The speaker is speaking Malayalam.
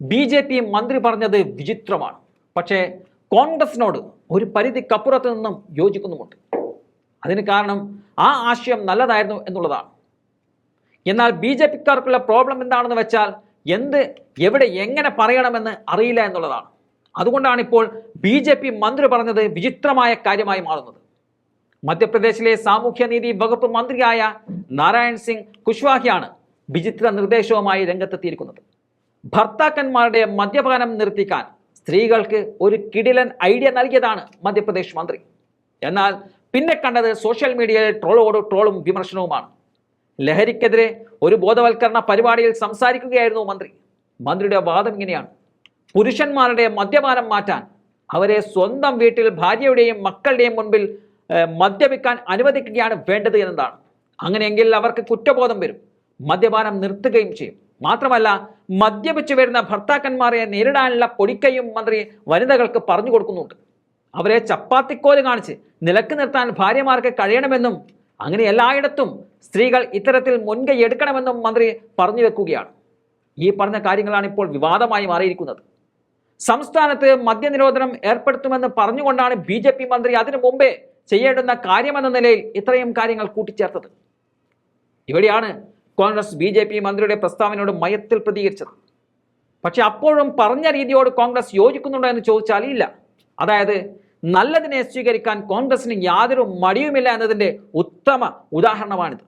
ബി ജെ പി മന്ത്രി പറഞ്ഞത് വിചിത്രമാണ്. പക്ഷേ കോൺഗ്രസിനോട് ഒരു പരിധിക്കപ്പുറത്ത് നിന്നും യോജിക്കുന്നുമുണ്ട്. അതിന് കാരണം ആ ആശയം നല്ലതായിരുന്നു എന്നുള്ളതാണ്. എന്നാൽ ബി ജെ പിക്കാർക്കുള്ള പ്രോബ്ലം എന്താണെന്ന് വെച്ചാൽ എന്ത് എവിടെ എങ്ങനെ പറയണമെന്ന് അറിയില്ല എന്നുള്ളതാണ്. അതുകൊണ്ടാണ് ഇപ്പോൾ ബി ജെ പി മന്ത്രി പറഞ്ഞത് വിചിത്രമായ കാര്യമായി മാറുന്നത്. മധ്യപ്രദേശിലെ സാമൂഹ്യനീതി വകുപ്പ് മന്ത്രിയായ നാരായൺ സിംഗ് കുശ്വാഹിയാണ് വിചിത്ര നിർദ്ദേശവുമായി രംഗത്തെത്തിയിരിക്കുന്നത്. ഭർത്താക്കന്മാരുടെ മദ്യപാനം നിർത്തിക്കാൻ സ്ത്രീകൾക്ക് ഒരു കിടിലൻ ഐഡിയ നൽകിയതാണ് മധ്യപ്രദേശ് മന്ത്രി. എന്നാൽ പിന്നെ കണ്ടത് സോഷ്യൽ മീഡിയയിൽ ട്രോളോട് ട്രോളും വിമർശനവുമാണ്. ലഹരിക്കെതിരെ ഒരു ബോധവൽക്കരണ പരിപാടിയിൽ സംസാരിക്കുകയായിരുന്നു മന്ത്രി. മന്ത്രിയുടെ വാദം ഇങ്ങനെയാണ്. പുരുഷന്മാരുടെ മദ്യപാനം മാറ്റാൻ അവരെ സ്വന്തം വീട്ടിൽ ഭാര്യയുടെയും മക്കളുടെയും മുൻപിൽ മദ്യപിക്കാൻ അനുവദിക്കുകയാണ് വേണ്ടത് എന്നതാണ്. അങ്ങനെയെങ്കിൽ അവർക്ക് കുറ്റബോധം വരും. മദ്യപാനം നിർത്തുകയും ചെയ്യും. മാത്രമല്ല മദ്യപിച്ചു വരുന്ന ഭർത്താക്കന്മാരെ നേരിടാനുള്ള പൊടിക്കൈയും മന്ത്രി വനിതകൾക്ക് പറഞ്ഞു കൊടുക്കുന്നുണ്ട്. അവരെ ചപ്പാത്തിക്കോൽ കാണിച്ച് നിലയ്ക്ക് നിർത്താൻ ഭാര്യമാർക്ക് കഴിയണമെന്നും അങ്ങനെ എല്ലായിടത്തും സ്ത്രീകൾ ഇത്തരത്തിൽ മുൻകൈ എടുക്കണമെന്നും മന്ത്രി പറഞ്ഞു വെക്കുകയാണ്. ഈ പറഞ്ഞ കാര്യങ്ങളാണ് ഇപ്പോൾ വിവാദമായി മാറിയിരിക്കുന്നത്. സംസ്ഥാനത്ത് മദ്യനിരോധനം ഏർപ്പെടുത്തുമെന്ന് പറഞ്ഞുകൊണ്ടാണ് ബി ജെ പി മന്ത്രി അതിനു മുമ്പേ ചെയ്യേണ്ടുന്ന കാര്യമെന്ന നിലയിൽ ഇത്രയും കാര്യങ്ങൾ കൂട്ടിച്ചേർത്തത്. ഇവിടെയാണ് കോൺഗ്രസ് ബി ജെ പി മന്ത്രിയുടെ പ്രസ്താവനയോട് മയത്തിൽ പ്രതികരിച്ചത്. പക്ഷെ അപ്പോഴും പറഞ്ഞ രീതിയോട് കോൺഗ്രസ് യോജിക്കുന്നുണ്ടോ എന്ന് ചോദിച്ചാൽ ഇല്ല. അതായത് നല്ലതിനെ സ്വീകരിക്കാൻ കോൺഗ്രസിന് യാതൊരു മടിയുമില്ല എന്നതിന്റെ ഉത്തമ ഉദാഹരണമാണിത്.